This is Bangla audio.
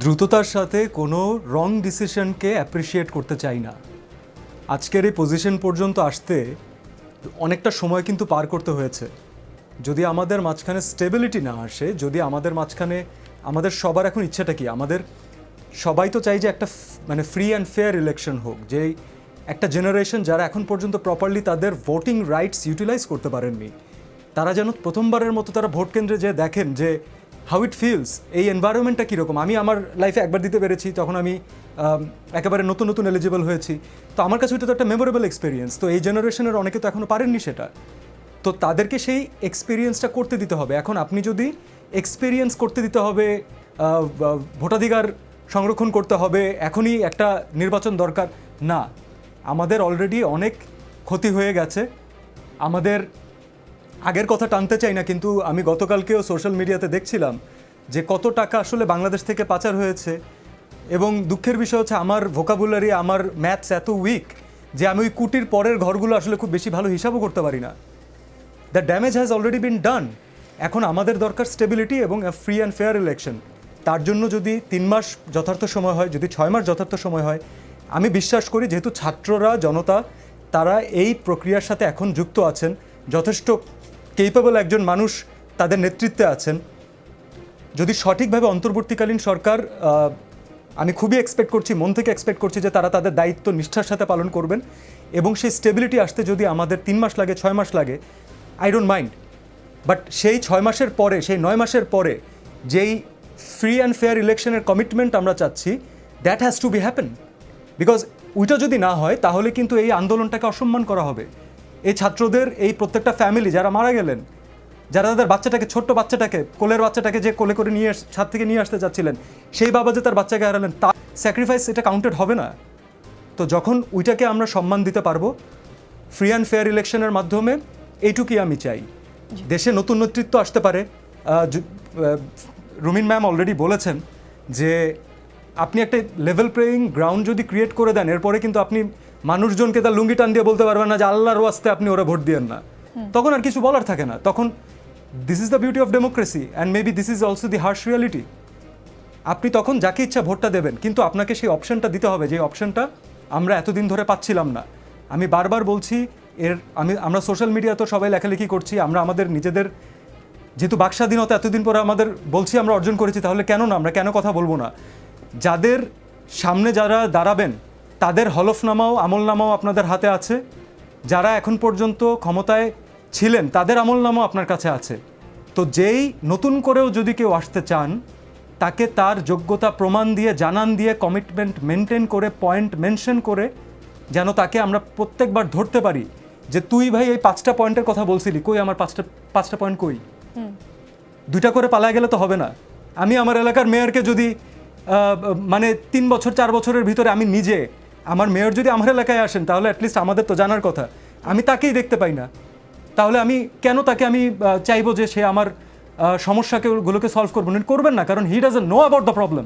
দ্রুততার সাথে কোনো রং ডিসিশনকে অ্যাপ্রিসিয়েট করতে চাই না। আজকের এই পজিশন পর্যন্ত আসতে অনেকটা সময় কিন্তু পার করতে হয়েছে। যদি আমাদের মাঝখানে স্টেবিলিটি না আসে, যদি আমাদের মাঝখানে, আমাদের সবার এখন ইচ্ছাটা কি? আমাদের সবাই তো চাই যে একটা মানে ফ্রি অ্যান্ড ফেয়ার ইলেকশন হোক, যে একটা জেনারেশন যারা এখন পর্যন্ত প্রপারলি তাদের ভোটিং রাইটস ইউটিলাইজ করতে পারেননি। তারা যেন প্রথমবারের মতো তারা ভোট কেন্দ্রে যে দেখেন যে হাউ ইট ফিলস এই এনভায়রনমেন্টটা কীরকম? আমি আমার লাইফে একবার দিতে পেরেছি, তখন আমি একেবারে নতুন নতুন এলিজিবল হয়েছি। তো আমার কাছে ওইটা তো একটা মেমোরেবল এক্সপিরিয়েন্স তো এই জেনারেশনের অনেকে তো এখনও পারেননি সেটা। তো তাদেরকে সেই এক্সপিরিয়েন্সটা করতে দিতে হবে। এখন আপনি যদি এক্সপিরিয়েন্স করতে দিতে হবে ভোটাধিকার সংরক্ষণ করতে হবে, এখনই একটা নির্বাচন দরকার। না, আমাদের অলরেডি অনেক ক্ষতি হয়ে গেছে। আমাদের আগের কথা টানতে চাই না, কিন্তু আমি গতকালকেও সোশ্যাল মিডিয়াতে দেখছিলাম যে কত টাকা আসলে বাংলাদেশ থেকে পাচার হয়েছে এবং দুঃখের বিষয় হচ্ছে আমার ভোকাবুলারি আমার ম্যাথস এত উইক যে আমি ওই কুটির পরের ঘরগুলো আসলে খুব বেশি ভালো হিসাবও করতে পারি না। The damage has already been done এখন আমাদের দরকার স্টেবিলিটি এবং ফ্রি অ্যান্ড ফেয়ার ইলেকশন তার জন্য যদি তিন মাস যথার্থ সময় হয়, যদি ছয় মাস যথার্থ সময় হয়, আমি বিশ্বাস করি যেহেতু ছাত্ররা, জনতা, তারা এই প্রক্রিয়ার সাথে এখন যুক্ত আছেন, যথেষ্ট কেপেবল একজন মানুষ তাদের নেতৃত্বে আছেন। যদি সঠিকভাবে অন্তর্বর্তীকালীন সরকার আমি খুবই এক্সপেক্ট করছি, মন থেকে এক্সপেক্ট করছি যে তারা তাদের দায়িত্ব, নিষ্ঠার সাথে পালন করবেন এবং সেই স্টেবিলিটি আসতে যদি আমাদের তিন মাস লাগে, ছয় মাস লাগে আই ডোন্ট মাইন্ড বাট সেই ছয় মাসের পরে, সেই নয় মাসের পরে যেই ফ্রি অ্যান্ড ফেয়ার ইলেকশনের কমিটমেন্ট আমরা চাচ্ছি that has to be happen because ওইটা যদি না হয়, তাহলে কিন্তু এই আন্দোলনটাকে অসম্মান করা হবে। এই ছাত্রদের এই প্রত্যেকটা ফ্যামিলি যারা মারা গেলেন যারা তাদের বাচ্চাটাকে ছোট্ট বাচ্চাটাকে কোলের বাচ্চাটাকে যে কোলে করে নিয়ে ছাদ থেকে নিয়ে আসতে যাচ্ছিলেন সেই বাবা যে তার বাচ্চাকে হারালেন তার স্যাক্রিফাইস এটা কাউন্টেড হবে না। তো যখন ওইটাকে আমরা সম্মান দিতে পারব ফ্রি অ্যান্ড ফেয়ার ইলেকশনের মাধ্যমে এইটুকুই আমি চাই। দেশে নতুন নেতৃত্ব আসতে পারে। রুমিন ম্যাম অলরেডি বলেছেন যে আপনি একটা লেভেল প্লেয়িং গ্রাউন্ড যদি ক্রিয়েট করে দেন এরপরে কিন্তু আপনি মানুষজনকে তার লুঙ্গি টান দিয়ে বলতে পারবেন না যে আল্লাহর ওয়াস্তে আপনি ওরা ভোট দিয়েন না। তখন আর কিছু বলার থাকে না। তখন this is the beauty of democracy and maybe this is also the harsh reality আপনি তখন যাকে ইচ্ছা ভোটটা দেবেন কিন্তু আপনাকে সেই অপশনটা দিতে হবে যে অপশনটা আমরা এতদিন ধরে পাচ্ছিলাম না। আমি বারবার বলছি এর আমি আমরা সোশ্যাল মিডিয়া তো সবাই লেখালেখি করছি আমরা আমাদের নিজেদের যেহেতু বাক স্বাধীনতা এতদিন পরে আমাদের বলছি আমরা অর্জন করেছি তাহলে কেন না? আমরা কেন কথা বলব না? যাদের সামনে যারা দাঁড়াবেন তাদের হলফনামাও আমলনামাও আপনাদের হাতে আছে। যারা এখন পর্যন্ত ক্ষমতায় ছিলেন তাদের আমলনামাও আপনার কাছে আছে। তো যেই নতুন করেও যদি কেউ আসতে চান তাকে তার যোগ্যতা প্রমাণ দিয়ে জানান দিয়ে কমিটমেন্ট মেনটেন করে পয়েন্ট মেনশন করে যেন তাকে আমরা প্রত্যেকবার ধরতে পারি যে তুই ভাই এই পাঁচটা পয়েন্টের কথা বলছিলি কই আমার পাঁচটা পাঁচটা পয়েন্ট কই? দুইটা করে পালায় গেলে তো হবে না। আমি আমার এলাকার মেয়রকে যদি মানে তিন বছর, চার বছরের ভিতরে আমি নিজে, আমার মেয়র যদি আমার এলাকায় আসেন, তাহলে অ্যাটলিস্ট আমাদের তো জানার কথা। আমি তাকেই দেখতে পাই না। তাহলে আমি কেন তাকে আমি চাইব যে সে আমার সমস্যাকে গুলোকে সলভ করবেন করবেন না, কারণ he does know about the problem